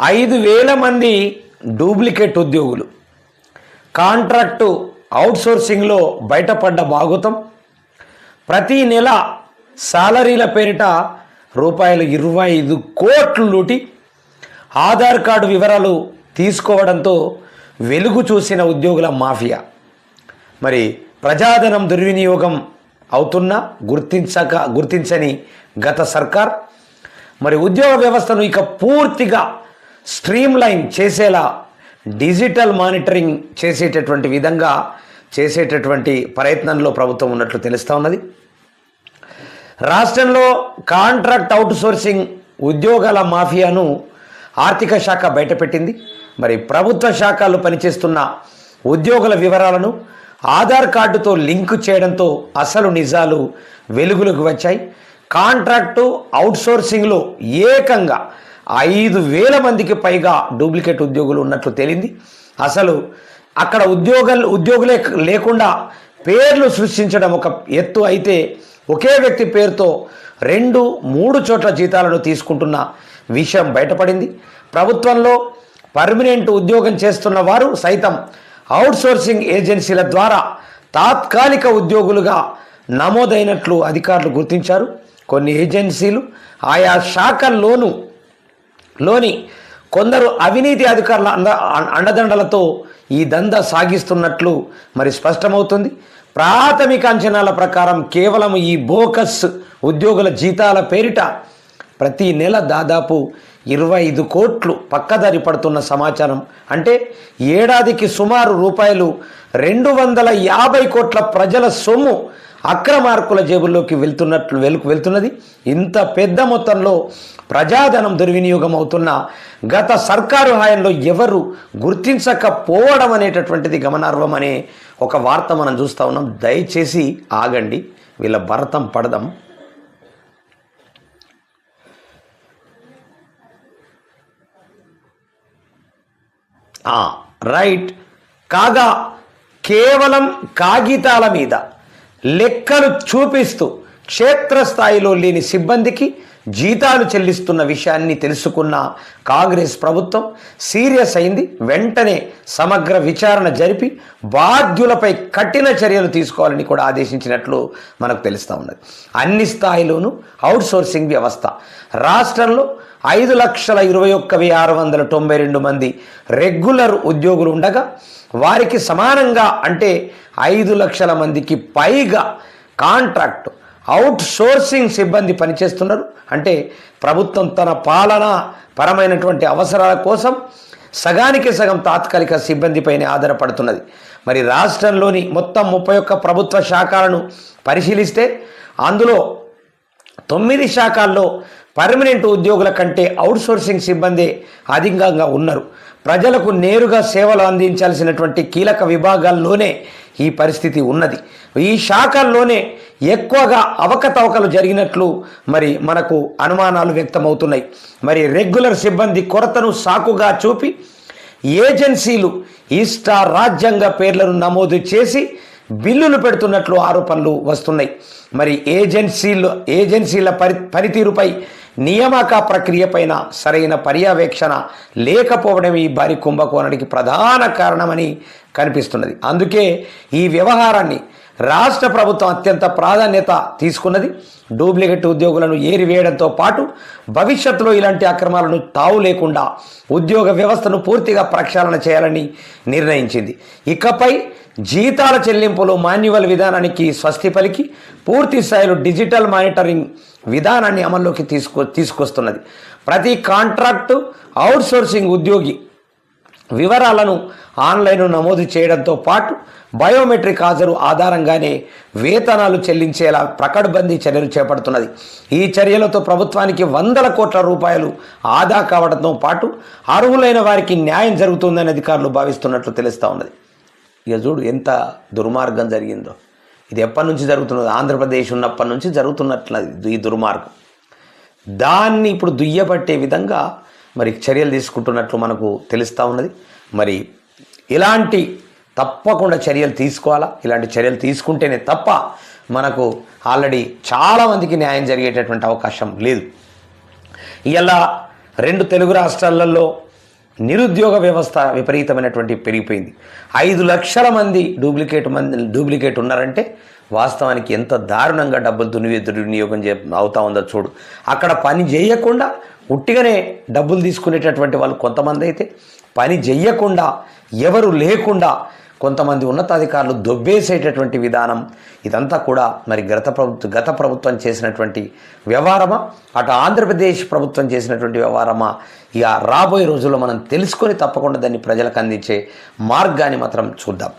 ఐదు వేల మంది డూప్లికేట్ ఉద్యోగులు. కాంట్రాక్టు అవుట్సోర్సింగ్లో బయటపడ్డ భాగవతం ప్రతి నెల సాలరీల పేరిట రూపాయలు ఇరవై ఐదు కోట్లు లూటి. ఆధార్ కార్డు వివరాలు తీసుకోవడంతో వెలుగు చూసిన ఉద్యోగుల మాఫియా. మరి ప్రజాధనం దుర్వినియోగం అవుతున్నా గుర్తించక గుర్తించని గత సర్కార్. మరి ఉద్యోగ వ్యవస్థను ఇక పూర్తిగా స్ట్రీమ్ లైన్ చేసేలా డిజిటల్ మానిటరింగ్ చేసేటటువంటి విధంగా చేసేటటువంటి ప్రయత్నంలో ప్రభుత్వం ఉన్నట్లు తెలుస్తూ ఉన్నది. రాష్ట్రంలో కాంట్రాక్ట్ అవుట్ సోర్సింగ్ ఉద్యోగాల మాఫియాను ఆర్థిక శాఖ బయటపెట్టింది. మరి ప్రభుత్వ శాఖలు పనిచేస్తున్న ఉద్యోగుల వివరాలను ఆధార్ కార్డుతో లింకు చేయడంతో అసలు నిజాలు వెలుగులోకి వచ్చాయి. కాంట్రాక్టు అవుట్సోర్సింగ్లో ఏకంగా ఐదు వేల మందికి పైగా డూప్లికేట్ ఉద్యోగులు ఉన్నట్లు తేలింది. అసలు అక్కడ ఉద్యోగాలు ఉద్యోగులే లేకుండా పేర్లు సృష్టించడం ఒక ఎత్తు అయితే ఒకే వ్యక్తి పేరుతో రెండు మూడు చోట్ల జీతాలను తీసుకుంటున్న విషయం బయటపడింది. ప్రభుత్వంలో పర్మనెంట్ ఉద్యోగం చేస్తున్న వారు సైతం అవుట్సోర్సింగ్ ఏజెన్సీల ద్వారా తాత్కాలిక ఉద్యోగులుగా నమోదైనట్లు అధికారులు గుర్తించారు. కొన్ని ఏజెన్సీలు ఆయా శాఖల్లోనూ లోని కొందరు అవినీతి అధికారుల అండ అండదండలతో ఈ దంద సాగిస్తున్నట్లు మరి స్పష్టమవుతుంది. ప్రాథమిక అంచనాల ప్రకారం కేవలం ఈ బోకస్ ఉద్యోగుల జీతాల పేరిట ప్రతి నెల దాదాపు ఇరవై ఐదు కోట్లు పక్కదారి పడుతున్న సమాచారం. అంటే ఏడాదికి సుమారు రూపాయలు రెండు వందల యాభై కోట్ల ప్రజల సొమ్ము అక్రమార్కుల జేబుల్లోకి వెళ్తున్నట్లు వెలుకు వెళ్తున్నది. ఇంత పెద్ద మొత్తంలో ప్రజాధనం దుర్వినియోగం అవుతున్న గత సర్కారు హాయంలో ఎవరు గుర్తించకపోవడం అనేటటువంటిది గమనార్హం అనే ఒక వార్త మనం చూస్తూ ఉన్నాం. దయచేసి ఆగండి. వీళ్ళ భరతం పడదాం. రైట్. కాగా కేవలం కాగితాల మీద లెక్కలు చూపిస్తూ క్షేత్రస్థాయిలో లేని సిబ్బందికి జీతాలు చెల్లిస్తున్న విషయాన్ని తెలుసుకున్న కాంగ్రెస్ ప్రభుత్వం సీరియస్ అయింది. వెంటనే సమగ్ర విచారణ జరిపి బాధ్యులపై కఠిన చర్యలు తీసుకోవాలని కూడా ఆదేశించినట్లు మనకు తెలుస్తూ ఉన్నది. అన్ని స్థాయిలోనూ అవుట్సోర్సింగ్ వ్యవస్థ. రాష్ట్రంలో ఐదు లక్షల ఇరవై ఒక్క వెయ్యి ఆరు వందల తొంభై రెండు మంది రెగ్యులర్ ఉద్యోగులు ఉండగా వారికి సమానంగా అంటే ఐదు లక్షల మందికి పైగా కాంట్రాక్ట్ అవుట్ సోర్సింగ్ సిబ్బంది పనిచేస్తున్నారు. అంటే ప్రభుత్వం తన పాలన పరమైనటువంటి అవసరాల కోసం సగానికి సగం తాత్కాలిక సిబ్బందిపైనే ఆధారపడుతున్నది. మరి రాష్ట్రంలోని మొత్తం ముప్పై ఒక్క ప్రభుత్వ శాఖలను పరిశీలిస్తే అందులో తొమ్మిది శాఖల్లో పర్మనెంట్ ఉద్యోగుల కంటే అవుట్సోర్సింగ్ సిబ్బంది అధికంగా ఉన్నారు. ప్రజలకు నేరుగా సేవలు అందించాల్సినటువంటి కీలక విభాగాల్లోనే ఈ పరిస్థితి ఉన్నది. ఈ శాఖల్లోనే ఎక్కువగా అవకతవకలు జరిగినట్లు మరి మనకు అనుమానాలు వ్యక్తమవుతున్నాయి. మరి రెగ్యులర్ సిబ్బంది కొరతను సాకుగా చూపి ఏజెన్సీలు ఈస్టా రాజ్యాంగ పేర్లను నమోదు చేసి బిల్లులు పెడుతున్నట్లు ఆరోపణలు వస్తున్నాయి. మరి ఏజెన్సీలు ఏజెన్సీల పరి పనితీరుపై నియామక ప్రక్రియ పైన సరైన పర్యవేక్షణ లేకపోవడం ఈ భారీ కుంభకోణానికి ప్రధాన కారణమని కనిపిస్తున్నది. అందుకే ఈ వ్యవహారాన్ని రాష్ట్ర ప్రభుత్వం అత్యంత ప్రాధాన్యత తీసుకున్నది. డూప్లికేట్ ఉద్యోగులను ఏరివేయడంతో పాటు భవిష్యత్తులో ఇలాంటి అక్రమాలను తావు లేకుండా ఉద్యోగ వ్యవస్థను పూర్తిగా ప్రక్షాళన చేయాలని నిర్ణయించింది. ఇకపై జీతాల చెల్లింపులు మాన్యువల్ విధానానికి స్వస్తి పలికి పూర్తి స్థాయిలో డిజిటల్ మానిటరింగ్ విధానాన్ని అమల్లోకి తీసుకొ తీసుకొస్తున్నది. ప్రతి కాంట్రాక్టు అవుట్సోర్సింగ్ ఉద్యోగి వివరాలను ఆన్లైన్ నమోదు చేయడంతో పాటు బయోమెట్రిక్ హాజరు ఆధారంగానే వేతనాలు చెల్లించేలా ప్రకటబందీ చర్యలు చేపడుతున్నది. ఈ చర్యలతో ప్రభుత్వానికి వందల కోట్ల రూపాయలు ఆదా కావడంతో పాటు అర్హులైన వారికి న్యాయం జరుగుతుందని అధికారులు భావిస్తున్నట్లు తెలుస్తూ ఉన్నది. ఇక చూడు ఎంత దుర్మార్గం జరిగిందో. ఇది ఎప్పటి నుంచి జరుగుతున్నది? ఆంధ్రప్రదేశ్ ఉన్నప్పటి నుంచి జరుగుతున్నట్లది ఈ దుర్మార్గం. దాన్ని ఇప్పుడు దుయ్యబట్టే విధంగా మరి చర్యలు తీసుకుంటున్నట్లు మనకు తెలుస్తూ ఉన్నది. మరి ఇలాంటి తప్పకుండా చర్యలు తీసుకోవాలా? ఇలాంటి చర్యలు తీసుకుంటేనే తప్ప మనకు ఆల్రెడీ చాలామందికి న్యాయం జరిగేటటువంటి అవకాశం లేదు. ఇలా రెండు తెలుగు రాష్ట్రాలలో నిరుద్యోగ వ్యవస్థ విపరీతమైనటువంటి పెరిగిపోయింది. ఐదు లక్షల మంది డూప్లికేట్ మంది డూప్లికేట్ ఉన్నారంటే వాస్తవానికి ఎంత దారుణంగా డబ్బులు దుర్వి దుర్వినియోగం చే అవుతా ఉందో చూడు. అక్కడ పని చేయకుండా ఉట్టిగానే డబ్బులు తీసుకునేటటువంటి వాళ్ళు కొంతమంది అయితే పని చెయ్యకుండా ఎవరు లేకుండా కొంతమంది ఉన్నతాధికారులు దొబ్బేసేటటువంటి విధానం ఇదంతా కూడా మరి గత ప్రభుత్వం గత ప్రభుత్వం చేసినటువంటి వ్యవహారమా? అటు ఆంధ్రప్రదేశ్ ప్రభుత్వం చేసినటువంటి వ్యవహారమా? ఇక రాబోయే రోజుల్లో మనం తెలుసుకొని తప్పకుండా దాన్ని ప్రజలకు అందించే మార్గాన్ని మాత్రం చూద్దాం.